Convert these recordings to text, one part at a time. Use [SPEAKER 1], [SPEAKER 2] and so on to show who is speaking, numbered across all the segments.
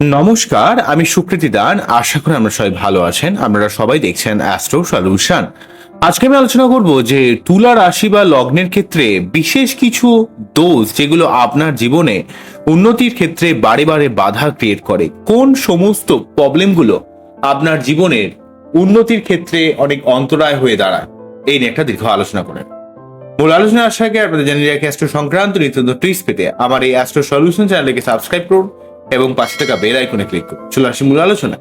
[SPEAKER 1] নমস্কার, আমি সুকৃতি দান। আশা করি আমরা সবাই ভালো আছেন। আপনারা সবাই দেখছেন অ্যাস্ট্রো সলিউশন আজকে আমি আলোচনা করব যে তুলা রাশি বা লগ্নের ক্ষেত্রে বিশেষ কিছু দোষ যেগুলো আপনার জীবনে উন্নতির ক্ষেত্রে বারে বারে বাধা ক্রিয়েট করে। কোন সমস্ত প্রবলেমগুলো আপনার জীবনের উন্নতির ক্ষেত্রে অনেক অন্তরায় হয়ে দাঁড়ায়? এই নিয়ে একটা দীর্ঘ আলোচনা করেন মূল আলোচনা আসার আগে আপনাদের জানিয়ে রাখি অ্যাস্ট্রো সংক্রান্ত নিত্য ট্রিক্স পেতে আমার এই অ্যাস্ট্রো সলিউশন চ্যানেলকে সাবস্ক্রাইব করুন। এবং পাশে থাকা বেল আইকনে ক্লিক করুন। চলে মূল আলোচনা।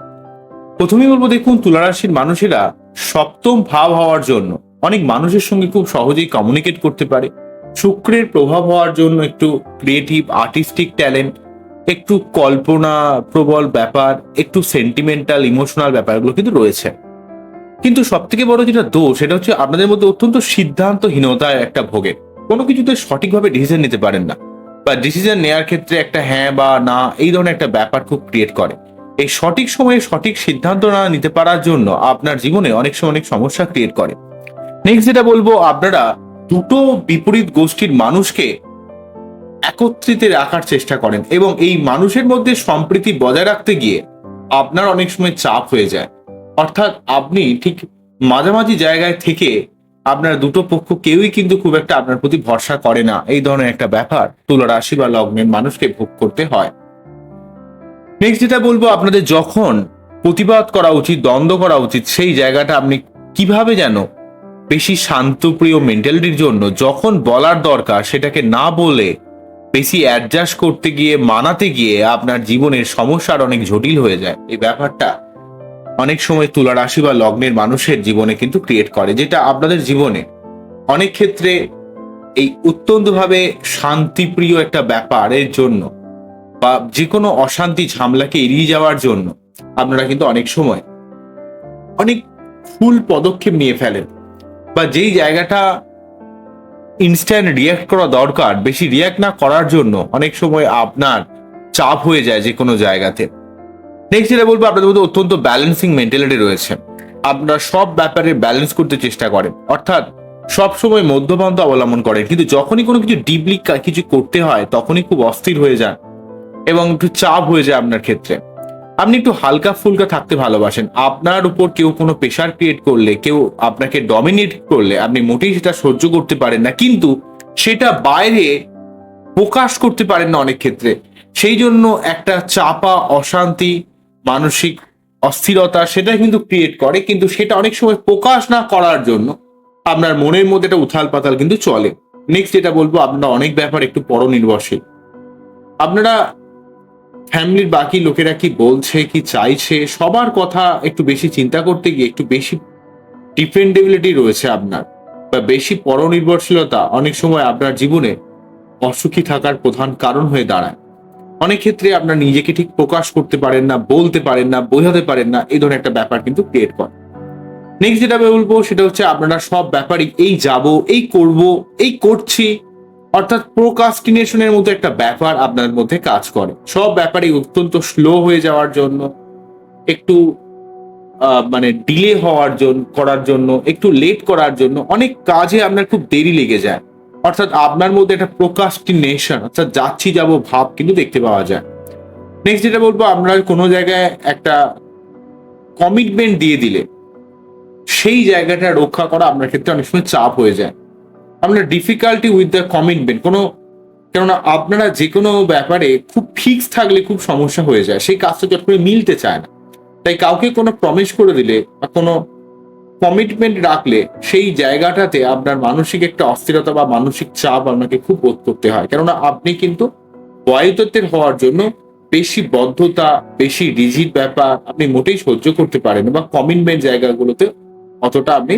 [SPEAKER 1] প্রথমেই বলব, দেখুন, তুলা রাশির মানুষেরা সপ্তম ভাব হওয়ার জন্য অনেক মানুষের সঙ্গে খুব সহজেই কমিউনিকেট করতে পারে। শুক্রের প্রভাব হওয়ার জন্য একটু ক্রিয়েটিভ আর্টিস্টিক ট্যালেন্ট একটু কল্পনা প্রবল ব্যাপার, একটু সেন্টিমেন্টাল ইমোশনাল ব্যাপারগুলো কিন্তু রয়েছে। কিন্তু সব থেকে বড় যেটা দোষ, সেটা হচ্ছে আপনাদের মধ্যে অত্যন্ত সিদ্ধান্তহীনতায় একটা ভোগে কোনো কিছুতে সঠিকভাবে ডিসিশন নিতে পারেন না। বা ডিসিশন নেওয়ার ক্ষেত্রে একটা হ্যাঁ বা না, এই ধরনের একটা ব্যাপার খুব ক্রিয়েট করে। এই সঠিক সময়ে সঠিক সিদ্ধান্ত না নিতে পারার জন্য আপনার জীবনে অনেক সময় অনেক সমস্যা ক্রিয়েট করে। নেক্সট যেটা বলব, আপনারা দুটো বিপরীত গোষ্ঠীর মানুষকে একত্রিতে রাখার চেষ্টা করেন এবং এই মানুষের মধ্যে সম্প্রীতি বজায় রাখতে গিয়ে আপনার অনেক সময় চাপ হয়ে যায়। অর্থাৎ আপনি ঠিক মাঝামাঝি জায়গায় থেকে আপনার দুটো পক্ষ কেউই কিন্তু খুব একটা আপনার প্রতি ভরসা করে না। এই ধরনের একটা ব্যাপার তুলা রাশি বা লগ্নের মানুষকে ভোগ করতে হয়। নেক্সট যেটা বলব, আপনাদের যখন প্রতিবাদ করা উচিত, দ্বন্দ্ব করা উচিত, সেই জায়গাটা আপনি কীভাবে যেন বেশি শান্তপ্রিয় মেন্টালিটির জন্য যখন বলার দরকার, সেটাকে না বলে বেশি অ্যাডজাস্ট করতে গিয়ে, মানাতে গিয়ে আপনার জীবনের সমস্যার অনেক জটিল হয়ে যায়। এই ব্যাপারটা অনেক সময় তুলা রাশি বা লগ্নের মানুষের জীবনে কিন্তু ক্রিয়েট করে, যেটা আপনাদের জীবনে অনেক ক্ষেত্রে এই অত্যন্তভাবে শান্তিপ্রিয় একটা ব্যাপারের জন্য বা যে কোনো অশান্তি ঝামলাকে এড়িয়ে যাওয়ার জন্য আপনারা কিন্তু অনেক সময় অনেক ফুল পদক্ষেপ নিয়ে ফেলেন বা যেই জায়গাটা ইনস্ট্যান্ট রিয়াক্ট করা দরকার, বেশি রিয়াক্ট না করার জন্য অনেক সময় আপনার চাপ হয়ে যায় যে কোনো জায়গাতে। নেক্সট যেটা বলব, আপনাদের মধ্যে অত্যন্ত ব্যালেন্সিং মেন্টালিটি রয়েছে। আপনারা সব ব্যাপারে ব্যালেন্স করতে চেষ্টা করেন। অর্থাৎ সব সময় মধ্যপন্থ অবলম্বন করেন। কিন্তু যখনই কোনো কিছু ডিপলি কিছু করতে হয়, তখনই খুব অস্থির হয়ে যান এবং একটু চাপ হয়ে যায় আপনার ক্ষেত্রে। আপনি একটু হালকা ফুলকা থাকতে ভালোবাসেন। আপনার উপর কেউ কোনো প্রেশার ক্রিয়েট করলে, কেউ আপনাকে ডমিনেট করলে, আপনি মোটেই সেটা সহ্য করতে পারেন না। কিন্তু সেটা বাইরে প্রকাশ করতে পারেন না অনেক ক্ষেত্রে। সেই জন্য একটা চাপা, অশান্তি মানসিক অস্থিরতা সেটা কিন্তু ক্রিয়েট করে, কিন্তু সেটা অনেক সময় প্রকাশ না করার জন্য আপনার মনের মধ্যে একটা উথাল পাতাল কিন্তু চলে। নেক্সট যেটা বলব, আপনারা অনেক ব্যাপার একটু পরনির্ভরশীল আপনারা ফ্যামিলির বাকি লোকেরা কি বলছে, কি চাইছে, সবার কথা একটু বেশি চিন্তা করতে গিয়ে একটু বেশি ডিপেন্ডেবিলিটি রয়েছে আপনার। বা বেশি পরনির্ভরশীলতা অনেক সময় আপনার জীবনে অসুখী থাকার প্রধান কারণ হয়ে দাঁড়ায়। অনেক ক্ষেত্রে আপনার নিজেকে ঠিক প্রকাশ করতে পারেন না, বলতে পারেন না, বোঝাতে পারেন না, এই ধরনের একটা ব্যাপার কিন্তু ক্রিয়েট করে। নেক্সট যেটা বলব সেটা হচ্ছে আপনারা সব ব্যাপারই এই যাব, এই করব, এই করছি, অর্থাৎ প্রোকাস্টিনেশনের মতো একটা ব্যাপার আপনার মধ্যে কাজ করে। সব ব্যাপারই অত্যন্ত স্লো হয়ে যাওয়ার জন্য, একটু মানে ডিলে হওয়ার জন্য করার জন্য, একটু লেট করার জন্য অনেক কাজে আপনার খুব দেরি লেগে যায়। অর্থাৎ আপনার মধ্যে একটা প্রোকাস্টিনেশন অর্থাৎ যাচ্ছি, যাব, ভাব কিন্তু দেখতে পাওয়া যায়। নেক্সট যেটা বলব আপনার কোনো জায়গায় একটা কমিটমেন্ট দিয়ে দিলে, সেই জায়গাটা রক্ষা করা আপনার ক্ষেত্রে অনেক সময় চাপ হয়ে যায়। আপনার ডিফিকাল্টি উইথ দ্য কমিটমেন্ট কোনো, কেননা আপনারা যে কোনো ব্যাপারে খুব ফিক্স থাকলে খুব সমস্যা হয়ে যায়, সেই কাজটা চট করে মিলতে চায় না। তাই কাউকে কোনো প্রমিস করে দিলে বা কোনো কমিটমেন্ট রাখলে সেই জায়গাটাতে আপনার মানসিক একটা অস্থিরতা বা মানসিক চাপ আপনাকে খুব বোধ করতে হয়। কেননা আপনি কিন্তু বায়ুতত্ত্বের হওয়ার জন্য বেশি বদ্ধতা, বেশি রিজিড ব্যাপার আপনি মোটেই সহ্য করতে পারেন বা কমিটমেন্ট জায়গাগুলোতে অতটা আপনি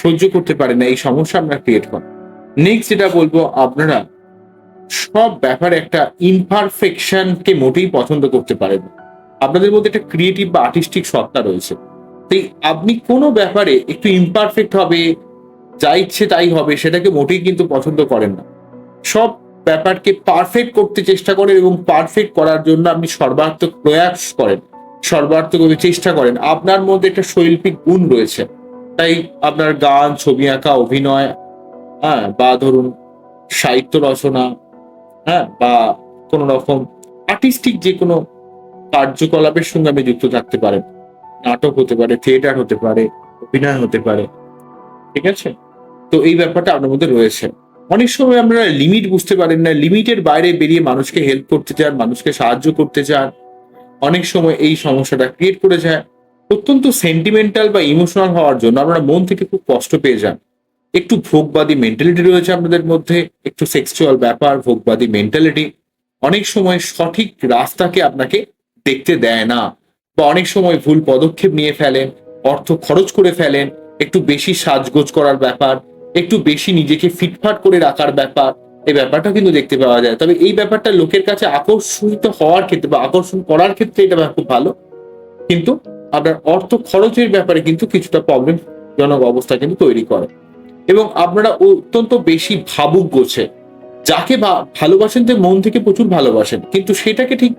[SPEAKER 1] সহ্য করতে পারেন না, এই সমস্যা আপনার ক্রিয়েট করে। নেক্সট যেটা বলব, আপনারা সব ব্যাপারে একটা ইমপারফেকশনকে মোটেই পছন্দ করতে পারেন আপনাদের মধ্যে একটা ক্রিয়েটিভ বা আর্টিস্টিক সত্তা রয়েছে। তাই আপনি কোনো ব্যাপারে একটু ইমপারফেক্ট হবে যা ইচ্ছে তাই হবে, সেটাকে মোটেই কিন্তু পছন্দ করেন না। সব ব্যাপারকে পারফেক্ট করতে চেষ্টা করেন এবং পারফেক্ট করার জন্য আপনি সর্বাত্মক প্রয়াস করেন, সর্বাত্মক চেষ্টা করেন। আপনার মধ্যে একটা শৈল্পিক গুণ রয়েছে। তাই আপনার গান, ছবি আঁকা, অভিনয় হ্যাঁ বা ধরুন সাহিত্য রচনা হ্যাঁ বা কোনো রকম আর্টিস্টিক যে কোনো কার্যকলাপের সঙ্গে আপনি যুক্ত থাকতে পারেন। নাটক হতে পারে থিয়েটার হতে পারে, অভিনয় হতে পারে, ঠিক আছে? তো এই ব্যাপারটা আপনার মধ্যে রয়েছে। অনেক সময় আমরা লিমিট বুঝতে পারেন না লিমিটের বাইরে বেরিয়ে মানুষকে হেল্প করতে চান মানুষকে সাহায্য করতে চান অনেক সময় এই সমস্যাটা ক্রিয়েট করে যায়। অত্যন্ত সেন্টিমেন্টাল বা ইমোশনাল হওয়ার জন্য আপনারা মন থেকে খুব কষ্ট পেয়ে যান একটু ভোগবাদী মেন্টালিটি রয়েছে আপনাদের মধ্যে, একটু সেক্সুয়াল ব্যাপার, ভোগবাদী মেন্টালিটি অনেক সময় সঠিক রাস্তাকে আপনাকে দেখতে দেয় না। বা অনেক সময় ভুল পদক্ষেপ নিয়ে ফেলেন, অর্থ খরচ করে ফেলেন, একটু বেশি সাজগোজ করার ব্যাপার, একটু বেশি নিজেকে ফিটফাট করে রাখার ব্যাপার এই ব্যাপারটা কিন্তু দেখতে পাওয়া যায়। তবে এই ব্যাপারটা লোকের কাছে আকর্ষিত হওয়ার ক্ষেত্রে বা আকর্ষণ করার ক্ষেত্রে এটা খুব ভালো। কিন্তু আপনার অর্থ খরচের ব্যাপারে কিন্তু কিছুটা প্রবলেম জনক অবস্থা কিন্তু তৈরি করে। এবং আপনারা অত্যন্ত বেশি ভাবুক গোছে যাকে ভালোবাসেন, যে মন থেকে প্রচুর ভালোবাসেন। কিন্তু সেটাকে ঠিক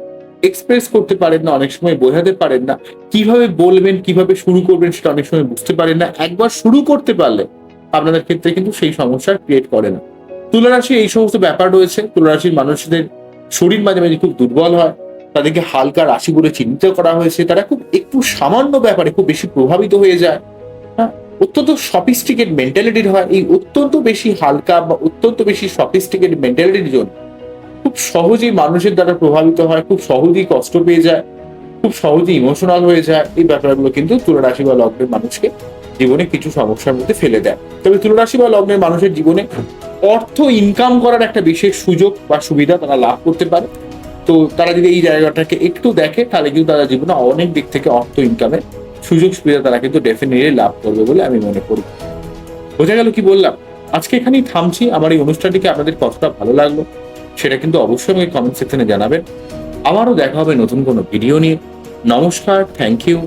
[SPEAKER 1] এক্সপ্রেস করতে পারেন না, অনেক সময় বোঝাতে পারেন না। কীভাবে বলবেন, কীভাবে শুরু করবেন সেটা অনেক সময় বুঝতে পারেন না। একবার শুরু করতে পারলে আপনাদের ক্ষেত্রে কিন্তু সেই সমস্যা ক্রিয়েট করে না। তুলা রাশি এই সমস্ত ব্যাপার রয়েছে। তুলা রাশির মানুষদের শরীর মাঝে মাঝে খুব দুর্বল হয়। তাদেরকে হালকা রাশি বলে চিহ্নিত করা হয়েছে। তারা খুব একটু সামান্য ব্যাপারে খুব বেশি প্রভাবিত হয়ে যায়। হ্যাঁ অত্যন্ত সফিস্টিকেট মেন্টালিটির হয়। এই অত্যন্ত বেশি হালকা বা অত্যন্ত বেশি সফিস্টিকেট মেন্টালিটির জন্য খুব সহজেই মানুষের দ্বারা প্রভাবিত হয়, খুব সহজেই কষ্ট পেয়ে যায়, খুব সহজেই ইমোশনাল হয়ে যায়। এই ব্যাপারগুলো কিন্তু তুলা রাশি বা লগ্নের মানুষকে জীবনে কিছু সমস্যার মধ্যে ফেলে দেয়। তবে তুলা রাশি বা লগ্নের মানুষের জীবনে অর্থ ইনকাম করার একটা বিশেষ সুযোগ বা সুবিধা তারা লাভ করতে পারে। তো তারা যদি এই জায়গাটাকে একটু দেখে, তাহলে কিন্তু তারা জীবনে অনেক দিক থেকে অর্থ ইনকামের সুযোগ সুবিধা তারা কিন্তু ডেফিনেটলি লাভ করবে বলে আমি মনে করি। বোঝা গেল কি বললাম? আজকে এখানেই থামছি। আমার এই অনুষ্ঠানটিকে আপনাদের কতটা ভালো লাগল? সেটা কিন্তু অবশ্যই আমাকে কমেন্ট সেকশনে জানাবেন। আবারও দেখা হবে নতুন কোনো ভিডিও নিয়ে। নমস্কার থ্যাংক ইউ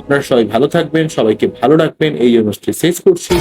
[SPEAKER 1] আপনারা সবাই ভালো থাকবেন, সবাইকে ভালো রাখবেন। এই অনুষ্ঠানটি শেষ করছি।